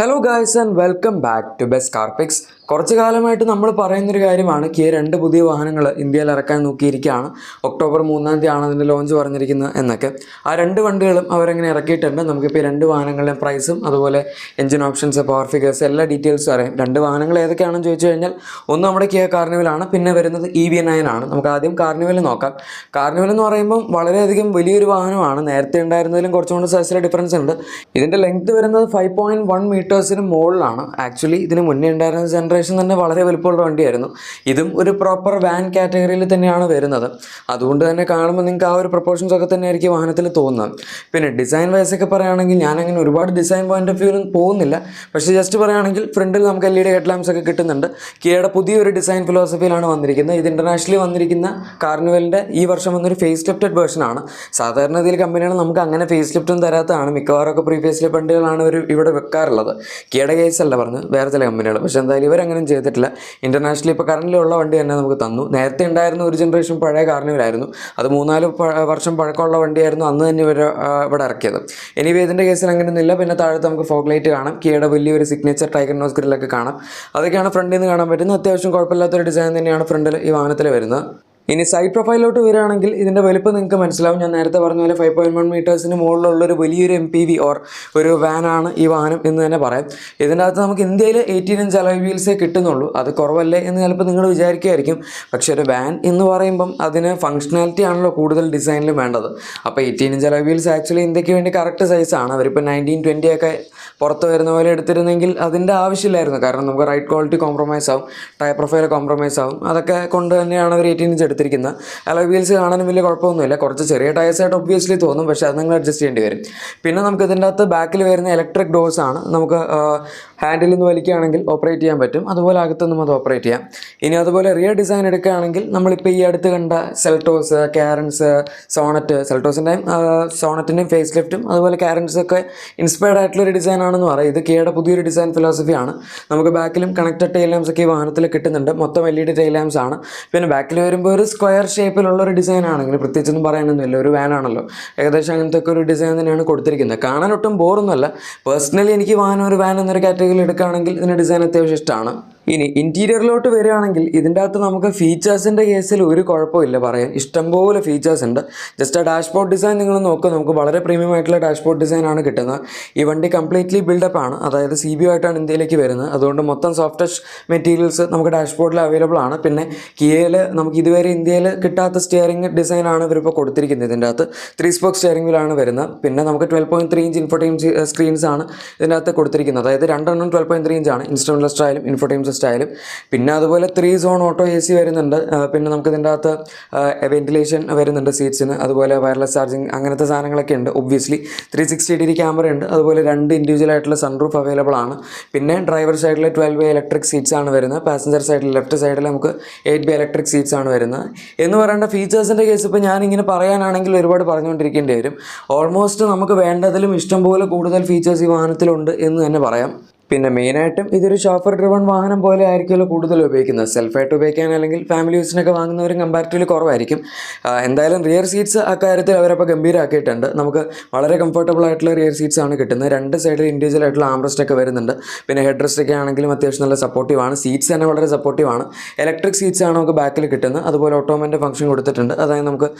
Hello guys and welcome back to best car picks കുറച്ച് കാലമായിട്ട് നമ്മൾ പറയുന്നൊരു കാര്യമാണ് കെ രണ്ട് പുതിയ വാഹനങ്ങൾ ഇന്ത്യയിൽ ഇറക്കാൻ നോക്കിയിരിക്കുകയാണ്. ഒക്ടോബർ മൂന്നാം തീയതി ആണ് അതിന്റെ ലോഞ്ച് പറഞ്ഞിരിക്കുന്നത് എന്നൊക്കെ. ആ രണ്ട് വണ്ടികളും അവരെങ്ങനെ ഇറക്കിയിട്ടുണ്ട്? നമുക്കിപ്പോൾ ഈ രണ്ട് വാഹനങ്ങളുടെ പ്രൈസും അതുപോലെ എഞ്ചിൻ ഓപ്ഷൻസ് പവർ ഫിഗേഴ്സ് എല്ലാ ഡീറ്റെയിൽസും അറിയാം. രണ്ട് വാഹനങ്ങൾ ഏതൊക്കെയാണെന്ന് ചോദിച്ചു കഴിഞ്ഞാൽ ഒന്ന് നമ്മുടെ കെ കാർണിവലാണ് പിന്നെ വരുന്നത് ഇ വി നയൻ ആണ്. നമുക്ക് ആദ്യം കാർണിവൽ നോക്കാം. കാർണിവൽ എന്ന് പറയുമ്പം വളരെയധികം വലിയൊരു വാഹനമാണ്. നേരത്തെ ഉണ്ടായിരുന്നതിലും കുറച്ചുകൊണ്ട് സൈസിലെ ഡിഫറൻസ് ഉണ്ട്. ഇതിന്റെ ലെങ്ത് വരുന്നത് ഫൈവ് മീറ്റേഴ്സിന് മുകളിലാണ്. ആക്ച്വലി ഇതിന് മുന്നേ ഉണ്ടായിരുന്ന ജനറേഷൻ തന്നെ വളരെ വലുപ്പമുള്ള വണ്ടിയായിരുന്നു. ഇതും ഒരു പ്രോപ്പർ വാൻ കാറ്റഗറിയിൽ തന്നെയാണ് വരുന്നത്. അതുകൊണ്ട് തന്നെ കാണുമ്പോൾ നിങ്ങൾക്ക് ആ ഒരു പ്രൊപ്പോർഷൻസ് ഒക്കെ തന്നെ ആയിരിക്കും വാഹനത്തിൽ തോന്നുന്നത്. പിന്നെ ഡിസൈൻ വൈസ് ഒക്കെ പറയുകയാണെങ്കിൽ ഞാൻ അങ്ങനെ ഒരുപാട് ഡിസൈൻ പോയിന്റ് ഓഫ് വ്യൂ പോകുന്നില്ല. പക്ഷേ ജസ്റ്റ് പറയുകയാണെങ്കിൽ ഫ്രണ്ടിൽ നമുക്ക് എൽ ഇ ഡി ഹെഡ് ഒക്കെ കിട്ടുന്നുണ്ട്. കിയയുടെ പുതിയൊരു ഡിസൈൻ ഫിലോസഫിയിലാണ് വന്നിരിക്കുന്നത്. ഇത് ഇന്റർനാഷണലി വന്നിരിക്കുന്ന കാർണിവലിന്റെ ഈ വർഷം വന്നൊരു ഫേസ് ലിഫ്റ്റഡ് വേർഷനാണ് സാധാരണ ഇതിൽ കമ്പനികൾ നമുക്ക് അങ്ങനെ ഫേസ് ലിഫ്റ്റും തരാത്തതാണ്. മിക്കവാറും ഒക്കെ ലിഫ്റ്റ് വണ്ടികളാണ് ഇവർ ഇവിടെ വെക്കാറുള്ളത്. കിയയുടെ കേസല്ല അല്ല പറഞ്ഞു വേറെ ചില കമ്പനികൾ പക്ഷേ എന്തായാലും ഇവരങ്ങനെ ചെയ്തിട്ടില്ല. ഇന്റർനാഷണലി ഇപ്പോൾ കറന്റ് ഉള്ള വണ്ടി തന്നെ നമുക്ക് തന്നു. നേരത്തെ ഉണ്ടായിരുന്ന ഒരു ജനറേഷൻ പഴയ കാർണിവലായിരുന്നു അത് മൂന്നാൽ വർഷം പഴക്കമുള്ള വണ്ടിയായിരുന്നു അന്ന് തന്നെ ഇവർ ഇവിടെ ഇറക്കിയത്. എനിവേ ഇതിന്റെ കേസിൽ അങ്ങനെ അങ്ങനെയൊന്നുമില്ല പിന്നെ താഴത്ത് നമുക്ക് ഫോഗ് ലൈറ്റ് കാണാം. കിയയുടെ വലിയൊരു സിഗ്നേച്ചർ ടൈഗർ നോസ് ഗ്രില്ലൊക്കെ കാണാം. അതൊക്കെയാണ് ഫ്രണ്ടിൽ നിന്ന് കാണാൻ പറ്റുന്നത്. അത്യാവശ്യം കുഴപ്പമില്ലാത്തൊരു ഡിസൈൻ തന്നെയാണ് ഫ്രണ്ടിൽ ഈ വാഹനത്തിൽ വരുന്നത്. ഇനി സൈഡ് പ്രൊഫൈലോട്ട് വരികയാണെങ്കിൽ ഇതിന്റെ വലുപ്പം നിങ്ങൾക്ക് മനസ്സിലാവും. ഞാൻ നേരത്തെ പറഞ്ഞ പോലെ ഫൈവ് പോയിന്റ് വൺ മീറ്റേഴ്സിന് മുകളിലുള്ളൊരു വലിയൊരു എം പി വി ഓർ ഒരു വാനാണ് ഈ വാഹനം എന്ന് തന്നെ പറയാം. ഇതിന്റെ അകത്ത് നമുക്ക് ഇന്ത്യയിൽ എയ്റ്റീൻ ഇഞ്ച് അലോയ് വീൽസേ കിട്ടുന്നുള്ളൂ. അത് കുറവല്ലേ എന്ന് ചിലപ്പോൾ നിങ്ങൾ വിചാരിക്കുമായിരിക്കും. പക്ഷേ ഒരു വാൻ എന്ന് പറയുമ്പം അതിന് ഫങ്ഷണാലിറ്റി ആണല്ലോ കൂടുതൽ ഡിസൈനിൽ വേണ്ടത്. അപ്പോൾ eighteen inch alloy wheels actually ഇന്ത്യയ്ക്ക് വേണ്ടി കറക്റ്റ് സൈസാണ് അവരിപ്പോൾ നയന്റീൻ ട്വന്റി ഒക്കെ പുറത്ത് വരുന്ന പോലെ എടുത്തിരുന്നെങ്കിൽ അതിന്റെ ആവശ്യമില്ലായിരുന്നു. കാരണം നമുക്ക് റൈറ്റ് ക്വാളിറ്റി കോംപ്രമൈസ് ആവും ടയർ പ്രൊഫൈൽ കോംപ്രമൈസ് ആവും. അതൊക്കെ കൊണ്ട് തന്നെയാണ് അവർ എയ്റ്റീൻ ഇഞ്ച് എടുത്തിരിക്കുന്നത് അലോയ് വീൽസ് കാണാനും വലിയ കുഴപ്പമൊന്നുമില്ല. കുറച്ച് ചെറിയ ടയർസ് ആയിട്ട് ഒബ്വിയസ്ലി തോന്നും പക്ഷേ അത് നിങ്ങൾ അഡ്ജസ്റ്റ് ചെയ്യേണ്ടി വരും. പിന്നെ നമുക്ക് ഇതിന്റെ അകത്ത് ബാക്കിൽ വരുന്ന ഇലക്ട്രിക് ഡോഴ്സാണ് നമുക്ക് ഹാൻഡിൽ നിന്ന് വലിക്കുകയാണെങ്കിൽ ഓപ്പറേറ്റ് ചെയ്യാൻ പറ്റും. അതുപോലെ അകത്തുനിന്നും അത് ഓപ്പറേറ്റ് ചെയ്യാം. ഇനി അതുപോലെ റിയർ ഡിസൈൻ എടുക്കുകയാണെങ്കിൽ നമ്മളിപ്പോൾ ഈ അടുത്ത് കണ്ട സെൽട്ടോസ് കാരൻസ് സോണറ്റ് സെൽട്ടോസിന്റെയും സോണറ്റിന്റെയും ഫേസ് ലിഫ്റ്റും അതുപോലെ കാരൻസ് ഒക്കെ ഇൻസ്പയർഡ് ആയിട്ടുള്ള ഒരു ഡിസൈൻ ആണെന്ന് പറയും. ഇത് കെയുടെ പുതിയൊരു ഡിസൈൻ ഫിലോസഫിയാണ് നമുക്ക് ബാക്കിലും കണക്റ്റഡ് ടൈൽ ലാംസ് ഒക്കെ ഈ വാഹനത്തിൽ കിട്ടുന്നുണ്ട്. മൊത്തം എൽ ഇ ഡി ലാംസ് ആണ്. പിന്നെ ബാക്കിൽ വരുമ്പോൾ ഒരു സ്ക്വയർ ഷേപ്പിലുള്ള ഒരു ഡിസൈൻ ആണെങ്കിൽ പ്രത്യേകിച്ചൊന്നും പറയാനൊന്നുമില്ല. ഒരു വാൻ ആണല്ലോ. ഏകദേശം അങ്ങനത്തെ ഒക്കെ ഒരു ഡിസൈൻ തന്നെയാണ് കൊടുത്തിരിക്കുന്നത്. കാണാൻ ഒട്ടും ബോറൊന്നുമല്ല പേഴ്സണലി എനിക്ക് വാഹനം ഒരു വാൻ എന്നൊരു കാറ്റഗറിയിൽ എടുക്കുകയാണെങ്കിൽ ഇതിന്റെ ഡിസൈൻ അത്യാവശ്യം ഇഷ്ടമാണ്. ഇനി ഇന്റീരിയറിലോട്ട് വരികയാണെങ്കിൽ ഇതിന്റെ അകത്ത് നമുക്ക് ഫീച്ചേഴ്സിന്റെ കേസിൽ ഒരു കുഴപ്പമില്ല പറയാൻ. ഇഷ്ടംപോലെ ഫീച്ചേഴ്സ് ഉണ്ട്. ജസ്റ്റ് ആ ഡാഷ്ബോർഡ് ഡിസൈൻ നിങ്ങൾ നോക്കുക. നമുക്ക് വളരെ പ്രീമിയം ആയിട്ടുള്ള ഡാഷ്ബോർഡ് ഡിസൈൻ ആണ് കിട്ടുന്നത്. ഈ വണ്ടി കംപ്ലീറ്റ്ലി ബിൽഡപ്പ് ആണ്. അതായത് സി ബി ആയിട്ടാണ് ഇന്ത്യയിലേക്ക് വരുന്നത്. അതുകൊണ്ട് മൊത്തം സോഫ്റ്റ് മെറ്റീരിയൽസ് നമുക്ക് ഡാഷ്ബോർഡിൽ അവൈലബിൾ ആണ്. പിന്നെ കിയയിൽ നമുക്ക് ഇതുവരെ ഇന്ത്യയിൽ കിട്ടാത്ത സ്റ്റിയറിംഗ് ഡിസൈനാണ് ഇവരിപ്പോൾ കൊടുത്തിരിക്കുന്നത് ഇതിന്റെ അകത്ത്. ത്രീ സ്പോക്ക് സ്റ്റിയറിംഗ് വീലാണ് വരുന്നത്. പിന്നെ നമുക്ക് twelve point three inch infotainment screens ആണ് ഇതിന്റെ അകത്ത് കൊടുത്തിരിക്കുന്നത്. അതായത് രണ്ടെണ്ണം ട്വൽവ് പോയിന്റ് ത്രീ ഇഞ്ചാണ് ഇൻസ്റ്റോൺലെസ് സ്റ്റൈലും ഇൻഫോടൈം സ്റ്റൈലും പിന്നെ അതുപോലെ three zone auto A C വരുന്നുണ്ട്. പിന്നെ നമുക്ക് ഇതിന്റെ അകത്ത് വെന്റിലേഷൻ വരുന്നുണ്ട് സീറ്റ്സിന് അതുപോലെ വയർലെസ് ചാർജിങ് അങ്ങനത്തെ സാധനങ്ങളൊക്കെ ഉണ്ട് obviously three sixty degree camera ഉണ്ട്. അതുപോലെ രണ്ട് ഇൻഡിവിജ്വൽ ആയിട്ടുള്ള സൺറൂഫ് അവൈലബിൾ ആണ്. പിന്നെ ഡ്രൈവർ സൈഡിൽ ട്വൽവ് ബൈ ഇലക്ട്രിക് സീറ്റ്സ് ആണ് വരുന്നത്. പാസഞ്ചർ സൈഡിൽ ലെഫ്റ്റ് സൈഡിൽ നമുക്ക് എയ്റ്റ് ബൈ ഇലക്ട്രിക് സീറ്റ്സ് ആണ് വരുന്നത്. എന്ന് പറയേണ്ട ഫീച്ചേഴ്സിന്റെ കേസ് ഇപ്പോൾ ഞാനിങ്ങനെ പറയാനാണെങ്കിൽ ഒരുപാട് പറഞ്ഞുകൊണ്ടിരിക്കേണ്ടി വരും. ഓൾമോസ്റ്റ് നമുക്ക് വേണ്ടതിലും ഇഷ്ടംപോലെ കൂടുതൽ ഫീച്ചേഴ്സ് ഈ വാഹനത്തിലുണ്ട് എന്ന് തന്നെ പറയാം. പിന്നെ മെയിനായിട്ടും ഇതൊരു ഷോഫർ ഡ്രിവൺ വാഹനം പോലെ ആയിരിക്കുമല്ലോ കൂടുതൽ ഉപയോഗിക്കുന്നത്. സെൽഫായിട്ട് ഉപയോഗിക്കാൻ അല്ലെങ്കിൽ ഫാമിലി യൂസിനൊക്കെ വാങ്ങുന്നവരും കമ്പാരിറ്റീവ്ലി കുറവായിരിക്കും. എന്തായാലും റിയർ സീറ്റ്സ് അക്കാര്യത്തിൽ അവരപ്പോൾ ഗംഭീരമാക്കിയിട്ടുണ്ട് നമുക്ക് വളരെ കംഫർട്ടബിൾ ആയിട്ടുള്ള റിയർ സീറ്റ്സ് ആണ് കിട്ടുന്നത്. രണ്ട് സൈഡിൽ ഇൻഡിവിജ്വൽ ആയിട്ടുള്ള ആംബ്രസ്റ്റ് ഒക്കെ വരുന്നുണ്ട്. പിന്നെ ഹെഡ് റെസ്റ്റ് ഒക്കെ ആണെങ്കിലും അത്യാവശ്യം നല്ല സപ്പോർട്ടീവ് ആണ്. സീറ്റ്സ് തന്നെ വളരെ സപ്പോർട്ടീവ് ആണ്. ഇലക്ട്രിക് സീറ്റ്സ് ആണ് നമുക്ക് ബാക്കിൽ കിട്ടുന്നത്. അതുപോലെ ഓട്ടോമന്റെ ഫംഗ്ഷൻ കൊടുത്തിട്ടുണ്ട്. അതായത് നമുക്ക്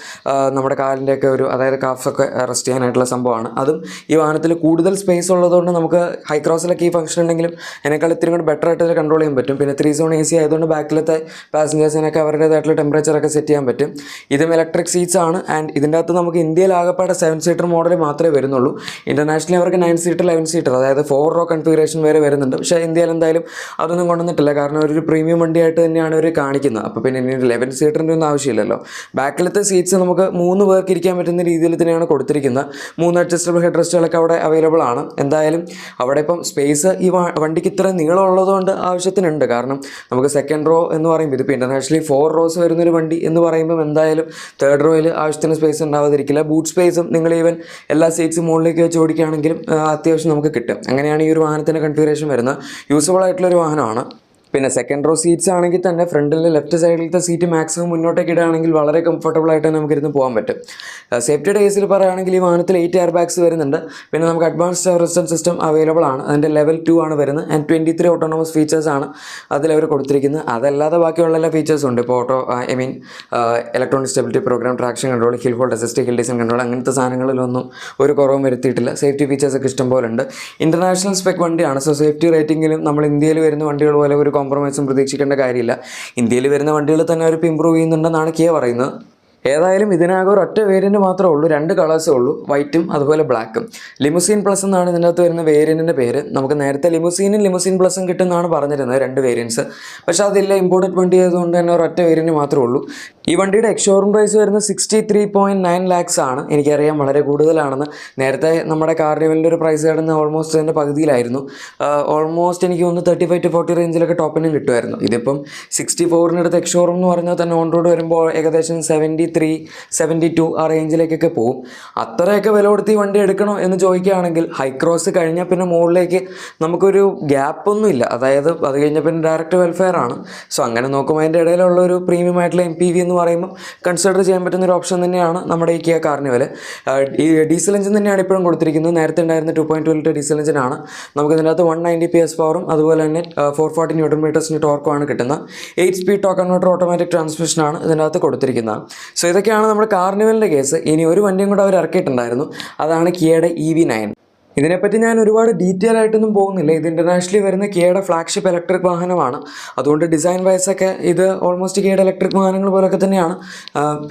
നമ്മുടെ കാലിന്റെ ഒക്കെ ഒരു അതായത് കാഫ്സ് ഒക്കെ റെസ്റ്റ് ചെയ്യാനായിട്ടുള്ള സംഭവമാണ്. അതും ഈ വാഹനത്തിൽ കൂടുതൽ സ്പേസ് ഉള്ളതുകൊണ്ട് നമുക്ക് ഹൈക്രോസിലൊക്കെ ഈ ഫംഗ്ഷൻ ഉണ്ടെങ്കിലും അതിനേക്കാൾ ഇത്തിരി കൂടി ബെറ്റർ ആയിട്ട് കൺട്രോൾ ചെയ്യാൻ പറ്റും. പിന്നെ ത്രീ സോൺ എ സി ആയതുകൊണ്ട് ബാക്കിലത്തെ പാസഞ്ചേഴ്സിനൊക്കെ അവരുടേതായിട്ടുള്ള ടെമ്പറേച്ചർ ഒക്കെ സെറ്റ് ചെയ്യാൻ പറ്റും. ഇതും ഇലക്ട്രിക് സീറ്റ്സ് ആണ്. ആൻഡ് ഇതിന്റെ അകത്ത് നമുക്ക് ഇന്ത്യയിൽ ആകപ്പാടെ സെവൻ സീറ്റർ മോഡൽ മാത്രമേ വരുന്നുള്ളൂ. ഇന്റർനാഷണലി അവർക്ക് നയൻ സീറ്റർ ലെവൻ സീറ്റർ അതായത് ഫോർ റോ കൺഫിഗറേഷൻ വരെ വരുന്നുണ്ട്. പക്ഷേ ഇന്ത്യയിൽ എന്തായാലും അതൊന്നും കൊണ്ടുവന്നിട്ടില്ല. കാരണം ഒരു പ്രീമിയം വണ്ടിയായിട്ട് തന്നെയാണ് അവർ കാണിക്കുന്നത്. അപ്പോൾ പിന്നെ ഇനി ലെവൻ സീറ്ററിന്റെ ഒന്നും ആവശ്യമില്ലല്ലോ. ബാക്കിലത്തെ സീറ്റ്സ് നമുക്ക് മൂന്ന് പേർക്ക് ഇരിക്കാൻ പറ്റുന്ന രീതിയിൽ തന്നെയാണ് കൊടുത്തിരിക്കുന്നത്. മൂന്ന് അഡ്ജസ്റ്റബിൾ ഹെഡ് റെസ്റ്റുകളൊക്കെ അവിടെ അവൈലബിൾ ആണ്. എന്തായാലും അവിടെ ഇപ്പം സ്പേസ് ഈ വ- വണ്ടിക്ക് ഇത്ര നീളം ഉള്ളതുകൊണ്ട് ആവശ്യത്തിനുണ്ട്. കാരണം നമുക്ക് സെക്കൻഡ് റോ എന്ന് പറയുമ്പോൾ ഇതിപ്പോൾ ഇന്റർനാഷണലി ഫോർ റോസ് വരുന്നൊരു വണ്ടി എന്ന് പറയുമ്പോൾ എന്തായാലും തേർഡ് റോയിൽ ആവശ്യത്തിന് സ്പേസ് ഉണ്ടാവാതിരിക്കില്ല. ബൂട്ട് സ്പേസും നിങ്ങൾ ഈവൻ എല്ലാ സീറ്റ്സും മുകളിലേക്ക് വെച്ച് ഓടിക്കുകയാണെങ്കിലും അത്യാവശ്യം നമുക്ക് കിട്ടും. അങ്ങനെയാണ് ഈ ഒരു വാഹനത്തിന്റെ കൺഫിഗറേഷൻ വരുന്നത്. യൂസബിൾ ആയിട്ടുള്ളൊരു വാഹനമാണ്. പിന്നെ സെക്കൻഡ് റോ സീറ്റ്സ് ആണെങ്കിൽ തന്നെ ഫ്രണ്ടിൽ ലെഫ്റ്റ് സൈഡിലത്തെ സീറ്റ് മാക്സിമം മുന്നോട്ടേക്ക് ഇടുകയാണെങ്കിൽ വളരെ കംഫർട്ടബിൾ ആയിട്ട് നമുക്ക് നമുക്കിരുന്ന് പോകാൻ പറ്റും. സേഫ്റ്റി കേസിൽ പറയുകയാണെങ്കിൽ ഈ വാഹനത്തിൽ എയ്റ്റ് എയർ ബാഗ്സ് വരുന്നുണ്ട്. പിന്നെ നമുക്ക് അഡ്വാൻസ്ഡ് റെസ്റ്റൻ സിസ്റ്റം അവൈലബിൾ ആണ്. അതിന്റെ ലെവൽ ടു ആണ് വരുന്നത്. And twenty three autonomous features ആണ് അതിലവർ കൊടുത്തിരിക്കുന്നത്. അതല്ലാതെ ബാക്കിയുള്ള എല്ലാ ഫീച്ചേഴ്സും ഉണ്ട്. ഇപ്പോൾ auto I mean electronic stability programme traction control hill hold assist hill descent control അങ്ങനത്തെ സാധനങ്ങളിലൊന്നും ഒരു കുറവും വരുത്തിയിട്ടില്ല. സേഫ്റ്റി ഫീച്ചേഴ്സ് ഒക്കെ ഇഷ്ടം പോലെ ഉണ്ട്. ഇന്റർനാഷണൽ സ്പെക് വണ്ടിയാണ്. സോ സേഫ്റ്റി റേറ്റിംഗിലും നമ്മൾ ഇന്ത്യയിൽ വരുന്ന വണ്ടികൾ പോലെ ഒരു കോംപ്രമൈസും പ്രതീക്ഷിക്കേണ്ട കാര്യമില്ല. ഇന്ത്യയിൽ വരുന്ന വണ്ടികൾ തന്നെ അവരിപ്പോൾ ഇമ്പ്രൂവ് ചെയ്യുന്നുണ്ടെന്നാണ് കിയ പറയുന്നത്. ഏതായാലും ഇതിനകം ഒരു ഒറ്റ വേരിയന്റ് മാത്രമേ ഉള്ളൂ. രണ്ട് കളേഴ്സേ ഉള്ളൂ. വൈറ്റും അതുപോലെ ബ്ലാക്കും. ലിമുസീൻ പ്ലസ് എന്നാണ് ഇതിനകത്ത് വരുന്ന വേരിയന്റിന്റെ പേര്. നമുക്ക് നേരത്തെ ലിമുസീനും ലിമുസീൻ പ്ലസും കിട്ടുന്നതാണ് പറഞ്ഞിരുന്നത് രണ്ട് വേരിയൻസ് പക്ഷേ അതില്ല ഇമ്പോർട്ടഡ് വണ്ടി ആയതുകൊണ്ട് തന്നെ ഒരൊറ്റ വേരിയന്റ് മാത്രമേ ഉള്ളൂ. ഈ വണ്ടിയുടെ എക്സ്ഷോറൂം പ്രൈസ് വരുന്നത് sixty three point nine lakhs ആണ്. എനിക്കറിയാം വളരെ കൂടുതലാണെന്ന്. നേരത്തെ നമ്മുടെ കാർണിവലിന്റെ ഒരു പ്രൈസ് കിടന്ന് ഓൾമോസ്റ്റ് അതിന്റെ പകുതിയിലായിരുന്നു. ഓൾമോസ്റ്റ് എനിക്ക് ഒന്ന് തേർട്ടി ഫൈവ് ടു ഫോർട്ടി റേഞ്ചിലൊക്കെ ടോപ്പിനും കിട്ടുമായിരുന്നു. ഇതിപ്പം സിക്സ്റ്റി ഫോറിനടുത്ത് എക്സ്ഷോറൂം എന്ന് പറഞ്ഞാൽ തന്നെ ഓൺ റോഡ് വരുമ്പോൾ ഏകദേശം സെവന്റി ത്രീ സെവന്റി ടു ആ റേഞ്ചിലേക്കൊക്കെ പോകും അത്രയൊക്കെ വില കൊടുത്ത് ഈ വണ്ടി എടുക്കണോ എന്ന് ചോദിക്കുകയാണെങ്കിൽ ഹൈക്രോസ് കഴിഞ്ഞാൽ പിന്നെ മുകളിലേക്ക് നമുക്കൊരു ഗ്യാപ്പൊന്നും ഇല്ല. അതായത് അത് കഴിഞ്ഞാൽ പിന്നെ ഡയറക്റ്റ് വെൽഫെയർ ആണ്. സോ അങ്ങനെ നോക്കുമ്പോൾ അതിന്റെ ഇടയിലുള്ള ഒരു പ്രീമിയം ആയിട്ടുള്ള എം പി വി എന്ന് പറയുമ്പോൾ കൺസിഡർ ചെയ്യാൻ പറ്റുന്ന ഒരു ഓപ്ഷൻ തന്നെയാണ് നമ്മുടെ ഈ കിയ കാർണിവൽ ഈ ഡീസൽ എഞ്ചിൻ തന്നെയാണ് ഇപ്പോഴും കൊടുത്തിരിക്കുന്നത്. നേരത്തെ ഉണ്ടായിരുന്ന two point two litre diesel എഞ്ചിനാണ് നമുക്ക് അകത്ത് വൺ നയന്റി പി എസ് പവറും അതുപോലെ തന്നെ ഫോർ ഫോർട്ടി ന്യൂട്ടൺ മീറ്റേഴ്സിന് ടോർക്കുമാണ് കിട്ടുന്നത്. Eight speed torque motor automatic ട്രാൻസ്മിഷനാണ് ഇതിനകത്ത് കൊടുത്തിരിക്കുന്നത്. സോ ഇതൊക്കെയാണ് നമ്മുടെ കാർണിവലിന്റെ കേസ് ഇനി ഒരു വണ്ടിയും കൂടെ അവർ ഇറക്കിയിട്ടുണ്ടായിരുന്നു. അതാണ് കിയയുടെ ഇ വി നയൻ ഇതിനെപ്പറ്റി ഞാൻ ഒരുപാട് ഡീറ്റെയിൽ ആയിട്ടൊന്നും പോകുന്നില്ല. ഇത് ഇന്റർനാഷണലി വരുന്ന കിയയുടെ ഫ്ലാഗ്ഷിപ്പ് ഇലക്ട്രിക് വാഹനമാണ്. അതുകൊണ്ട് ഡിസൈൻ വൈസൊക്കെ ഇത് ഓൾമോസ്റ്റ് കിയയുടെ ഇലക്ട്രിക് വാഹനങ്ങൾ പോലെയൊക്കെ തന്നെയാണ്.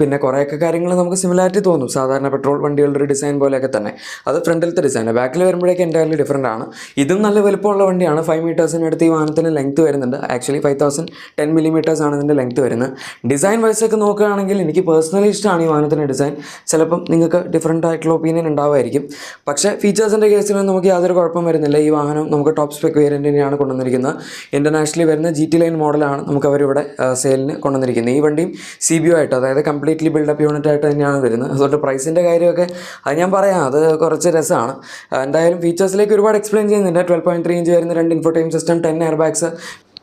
പിന്നെ കുറേയൊക്കെ കാര്യങ്ങൾ നമുക്ക് സിമിലാരിറ്റി തോന്നും. സാധാരണ പെട്രോൾ വണ്ടികളുടെ ഒരു ഡിസൈൻ പോലെയൊക്കെ തന്നെ. അത് ഫ്രണ്ടിലത്തെ ഡിസൈൻ ബാക്കിൽ വരുമ്പോഴേക്കും എന്റയർലി ഡിഫറെന്റ് ആണ്. ഇതും നല്ല വലുപ്പമുള്ള വണ്ടിയാണ്. ഫൈവ് മീറ്റേഴ്സിന് അടുത്ത് ഈ വാഹനത്തിന് ലെങ്ത് വരുന്നുണ്ട്. Actually five thousand ten millimetres ആണ് ഇതിന്റെ ലെങ്ത് വരുന്നത്. ഡിസൈൻ വൈസൊക്കെ നോക്കുകയാണെങ്കിൽ എനിക്ക് പേഴ്സണലി ഇഷ്ടമാണ് ഈ വാഹനത്തിന്റെ ഡിസൈൻ ചിലപ്പം നിങ്ങൾക്ക് ഡിഫറെന്റ് ആയിട്ടുള്ള ഒപ്പീനിയൻ ഉണ്ടാവുമായിരിക്കും. പക്ഷേ ഫീച്ചേഴ്സിന്റെ കേസിൽ നമുക്ക് യാതൊരു കുഴപ്പം വരുന്നില്ല. ഈ വാഹനം നമുക്ക് ടോപ്പ് സ്പെക് വേരിയന്റിനെയാണ് കൊണ്ടുവന്നിരിക്കുന്നത്. ഇന്റർനാഷണലി വരുന്ന ജി ടി ലൈൻ മോഡലാണ് നമുക്ക് അവരിവിടെ സെയിലിന് കൊണ്ടുവന്നിരിക്കുന്നത്. ഈ വണ്ടിയും സി ബി ആയിട്ട് അതായത് കംപ്ലീറ്റ്ലി ബിൽഡപ്പ് യൂണിറ്റ് ആയിട്ട് തന്നെയാണ് വരുന്നത്. അതുകൊണ്ട് പ്രൈസിന്റെ കാര്യമൊക്കെ അത് ഞാൻ പറയാം. അത് കുറച്ച് രസമാണ്. എന്തായാലും ഫീച്ചേഴ്സിലേക്ക് ഒരുപാട് എക്സ്പ്ലെയിൻ ചെയ്യുന്നുണ്ട്. ട്വൽവ് പോയിന്റ് ത്രീ ഇഞ്ച് വരുന്ന രണ്ട് infotainment system ten air bags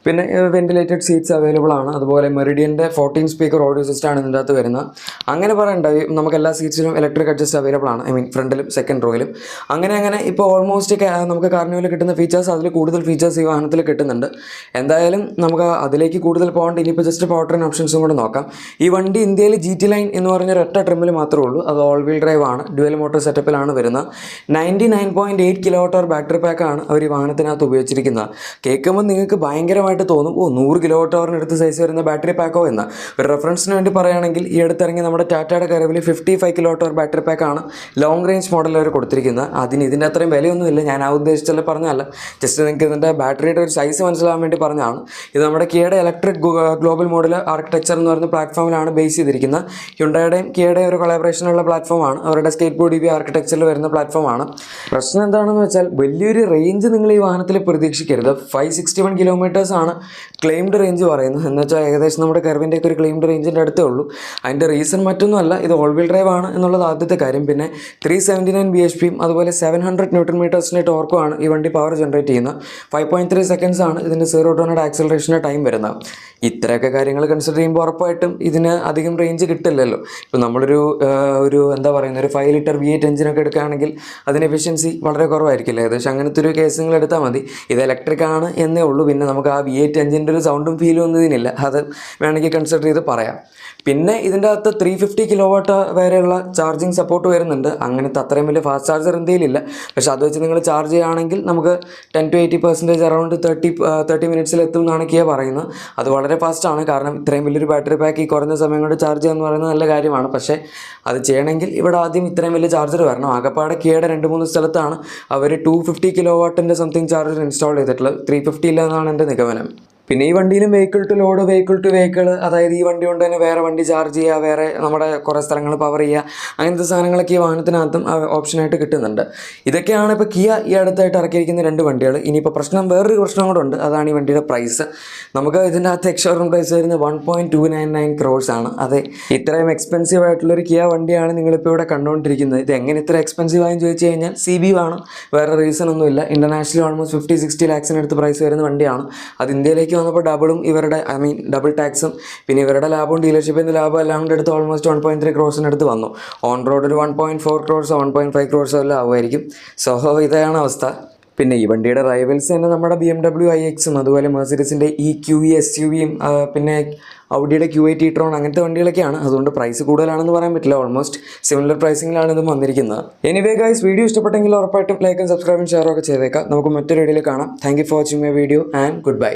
പിന്നെ വെന്റിലേറ്റഡ് സീറ്റ്സ് അവൈലബിൾ ആണ്. അതുപോലെ മെറിഡിയന്റെ ഫോർട്ടീൻ സ്പീക്കർ ഓഡിയോ സിസ്റ്റം ആണ് ഇതിന്റെ അകത്ത് വരുന്നത്. അങ്ങനെ പറയണ്ട നമുക്ക് എല്ലാ സീറ്റ്സിലും ഇലക്ട്രിക് അഡ്ജസ്റ്റ് അവൈലബിൾ ആണ്. ഐ മീൻ ഫ്രണ്ടിലും സെക്കൻഡ് റോയിലും അങ്ങനെ അങ്ങനെ ഇപ്പോൾ ഓൾമോസ്റ്റ് നമുക്ക് കാർണിവലിൽ കിട്ടുന്ന ഫീച്ചേഴ്സ് അതിൽ കൂടുതൽ ഫീച്ചേഴ്സ് ഈ വാഹനത്തിൽ കിട്ടുന്നുണ്ട്. എന്തായാലും നമുക്ക് അതിലേക്ക് കൂടുതൽ പോകേണ്ട ഇനിയിപ്പോൾ ജസ്റ്റ് ട്രെയിൻ ഓപ്ഷൻസും കൂടെ നോക്കാം. ഈ വണ്ടി ഇന്ത്യയിൽ ജി ടി ലൈൻ എന്ന് പറഞ്ഞ ഒരൊറ്റ ട്രിമ്മിൽ മാത്രമേ ഉള്ളൂ. അത് ഓൾ വീൽ ഡ്രൈവ് ആണ് ഡ്യുവൽ മോട്ടോർ സെറ്റപ്പിലാണ് വരുന്നത്. Ninety nine point eight kilometre battery പാക്കാണ് അവർ ഈ വാഹനത്തിനകത്ത് ഉപയോഗിച്ചിരിക്കുന്നത്. കേൾക്കുമ്പോൾ നിങ്ങൾക്ക് ഭയങ്കരമായിട്ട് തോന്നും. ഓ നൂറ് കിലോ വാട്ട് അടുത്ത് സൈസ് വരുന്ന ബാറ്ററി പാക്കോ എന്ന. ഒരു റെഫറൻസിന് വേണ്ടി പറയുകയാണെങ്കിൽ ഈ അടുത്തിറങ്ങി നമ്മുടെ ടാറ്റയുടെ കരവിൽ fifty five kilowatt battery പാക്കാണ് ലോങ് റേഞ്ച് മോഡൽ അവർ കൊടുത്തിരിക്കുന്നത്. അതിന് ഇതിന്റെ അത്രയും വിലയൊന്നുമില്ല. ഞാൻ ആ ഉദ്ദേശിച്ചല്ല പറഞ്ഞതല്ല. ജസ്റ്റ് നിങ്ങൾക്ക് ഇതിന്റെ ബാറ്ററിയുടെ ഒരു സൈസ് മനസ്സിലാവാൻ വേണ്ടി പറഞ്ഞതാണ്. ഇത് നമ്മുടെ കിയയുടെ ഇലക്ട്രിക് ഗ്ലോബൽ മോഡൽ ആർക്കിടെക്ചർ എന്ന് പറയുന്ന പ്ലാറ്റ്ഫോമിലാണ് ബേസ് ചെയ്തിരിക്കുന്നത്. ഹ്യുണ്ടയുടെയും കിയയുടെയും ഒരു കൊളാബറേഷനുള്ള പ്ലാറ്റ്ഫോമാണ് അവരുടെ സ്കേറ്റ് ബോർഡ് ബി ആർക്കിടെക്ചറിൽ വരുന്ന പ്ലാറ്റ്ഫോമാണ് പ്രശ്നം എന്താണെന്ന് വെച്ചാൽ വലിയൊരു റേഞ്ച് നിങ്ങൾ ഈ വാഹനത്തിൽ പ്രതീക്ഷിക്കരുത്. ഫൈവ് സിക്സ്റ്റി വൺ കിലോമീറ്റേഴ്സ് ആണ് ക്ലെയിംഡ് റേഞ്ച് പറയുന്നത്. എന്ന് വെച്ചാൽ ഏകദേശം നമ്മുടെ കർവിന്റെ ഒക്കെ ഒരു ക്ലെയിംഡ് റേഞ്ചിന്റെ അടുത്തേ ഉള്ളൂ. അതിന്റെ റീസൺ മറ്റൊന്നുമല്ല ഇത് ഓൾ വീൽ ഡ്രൈവ് ആണ് എന്നുള്ളത് ആദ്യത്തെ കാര്യം. പിന്നെ three seventy nine B H പിയും അതുപോലെ സെവൻ ഹൺഡ്രഡ് ന്യൂട്രൺ മീറ്റേഴ്സിന്റെ ടോർക്കുമാണ് ഈ വണ്ടി പവർ ജനറേറ്റ് ചെയ്യുന്നത്. ഫൈവ് പോയിന്റ് ത്രീ സെക്കൻഡ്സ് ആണ് ഇതിന്റെ സീറോ ടു ഹൺഡ്രഡ് ആക്സലറേഷന്റെ ടൈം വരുന്നത്. ഇത്രയൊക്കെ കാര്യങ്ങൾ കൺസിഡർ ചെയ്യുമ്പോൾ ഉറപ്പായിട്ടും ഇതിന് അധികം റേഞ്ച് കിട്ടില്ലല്ലോ. ഇപ്പോൾ നമ്മളൊരു ഒരു എന്താ പറയുന്നത് ഒരു ഫൈവ് ലിറ്റർ വി എയ്റ്റ് എഞ്ചിനൊക്കെ എടുക്കുകയാണെങ്കിൽ അതിന് എഫിഷ്യൻസി വളരെ കുറവായിരിക്കില്ല ഏകദേശം അങ്ങനത്തെ ഒരു കേസ് നിങ്ങൾ എടുത്താൽ മതി. ഇത് ഇലക്ട്രിക് ആണ് എന്നേ ഉള്ളൂ. പിന്നെ നമുക്ക് ആ വി എയ്റ്റ് എഞ്ചിന്റെ ഒരു സൗണ്ടും ഫീലും ഒന്നും ഇതിനില്ല. അത് വേണമെങ്കിൽ കൺസിഡർ ചെയ്ത് പറയാം. പിന്നെ ഇതിന്റെ അകത്ത് ത്രീ ഫിഫ്റ്റി കിലോ വാട്ട് വരെയുള്ള ചാർജിങ് സപ്പോർട്ട് വരുന്നുണ്ട്. അങ്ങനത്തെ അത്രയും വലിയ ഫാസ്റ്റ് ചാർജർ ഇന്ത്യയിലില്ല പക്ഷെ അത് വെച്ച് നിങ്ങൾ ചാർജ് ചെയ്യുകയാണെങ്കിൽ നമുക്ക് ten to eighty percentage around thirty thirty മിനിറ്റ്സിൽ എത്തും എന്നാണ് കിയ പറയുന്നത്. അത് വളരെ ഫാസ്റ്റാണ് കാരണം ഇത്രയും വലിയൊരു ബാറ്ററി പാക്ക് ഈ കുറഞ്ഞ സമയം കൊണ്ട് ചാർജ് ചെയ്യുക പറയുന്നത് നല്ല കാര്യമാണ്. പക്ഷേ അത് ചെയ്യണമെങ്കിൽ ഇവിടെ ആദ്യം ഇത്രയും വലിയ ചാർജർ വരണം. ആകപ്പാടെ കിയയുടെ രണ്ട് മൂന്ന് സ്ഥലത്താണ് അവർ ടു ഫിഫ്റ്റി കിലോ വാട്ടിന്റെ സംതിങ് ചാർജർ ഇൻസ്റ്റാൾ ചെയ്തിട്ടുള്ളത്. ത്രീ ഫിഫ്റ്റി ഇല്ല എന്നാണ് എന്റെ നിഗമനം. velem. പിന്നെ ഈ വണ്ടിയിലും vehicle to load vehicle to vehicle അതായത് ഈ വണ്ടി കൊണ്ട് തന്നെ വേറെ വണ്ടി ചാർജ് ചെയ്യുക വേറെ നമ്മുടെ കുറേ സ്ഥലങ്ങൾ പവർ ചെയ്യുക അങ്ങനത്തെ സാധനങ്ങളൊക്കെ ഈ വാഹനത്തിനകത്തും ഓപ്ഷനായിട്ട് കിട്ടുന്നുണ്ട്. ഇതൊക്കെയാണ് ഇപ്പോൾ കിയ ഈ അടുത്തായിട്ട് ഇറക്കിയിരിക്കുന്ന രണ്ട് വണ്ടികൾ ഇനിയിപ്പോൾ പ്രശ്നം വേറൊരു പ്രശ്നം കൂടെ ഉണ്ട്. അതാണ് ഈ വണ്ടിയുടെ പ്രൈസ് നമുക്ക് ഇതിന്റെ അകത്ത് എക്സ്ഷോറൂം പ്രൈസ് വരുന്നത് one point two nine nine crores ആണ്. അതെ ഇത്രയും എക്സ്പെൻസീവ് ആയിട്ടുള്ളൊരു കിയ വണ്ടിയാണ് നിങ്ങളിപ്പോൾ ഇവിടെ കണ്ടുകൊണ്ടിരിക്കുന്നത്. ഇത് എങ്ങനെ ഇത്ര എക്സ്പെൻസീവ് ആയെന്ന് ചോദിച്ചു കഴിഞ്ഞാൽ സി ബി ആണ് വേറെ റീസൺ ഒന്നുമില്ല. ഇന്റർനാഷണൽ ഓൾമോസ്റ്റ് ഫിഫ്റ്റി സിക്സ്റ്റി ലാക്സിനടുത്ത് പ്രൈസ് വരുന്ന വണ്ടിയാണ്. അത് ഇന്ത്യയിലേക്ക് ഇന്ത്യയിലേക്ക് വന്നപ്പോൾ ഡബിളും ഇവരുടെ ഐ മീൻ ഡബിൾ ടാക്സും പിന്നെ ഇവരുടെ ലാഭവും ഡീലർഷിപ്പിന്റെ ലാഭം എല്ലാം കൂടെ എടുത്ത് ഓൾമോസ്റ്റ് വൺ പോയിന്റ് ത്രീ ക്രോസിന് അടുത്ത് വന്നു. ഓൺ റോഡ് ഒരു വൺ പോയിന്റ് ഫോർ ക്രോഡ്സോ വൺ പോയിന്റ് ഫൈവ് ക്രോഡ്സോ എല്ലാം ആവുമായിരിക്കും. സോ ഇതാണ് അവസ്ഥ. പിന്നെ ഈ വണ്ടിയുടെ റൈവൽസ് തന്നെ നമ്മുടെ ബി എം ഡബ്ല്യു ഐ എക്സും അതുപോലെ മെർസിഡസിന്റെ ഈ ക്യു ഇ എസ് യു വിയും പിന്നെ ഔഡിയുടെ ക്യു ഐ ടി ട്രോൺ അങ്ങനത്തെ വണ്ടികളൊക്കെയാണ്. അതുകൊണ്ട് പ്രൈസ് കൂടുതലാണെന്ന് പറയാൻ പറ്റില്ല. ഓൾമോസ്റ്റ് സിമിലർ പ്രൈസിങ്ങിലാണ് ഇതും വന്നിരിക്കുന്നത്. എനിവേ ഗൈസ് വീഡിയോ ഇഷ്ടപ്പെട്ടെങ്കിൽ ഉറപ്പായിട്ടും ലൈക്കും സബ്സ്ക്രൈബും ഷെയറും ഒക്കെ ചെയ്തേക്കാം. നമുക്ക് മറ്റൊരു വീഡിയോയിൽ കാണാം. Thank you for watching my video and good bye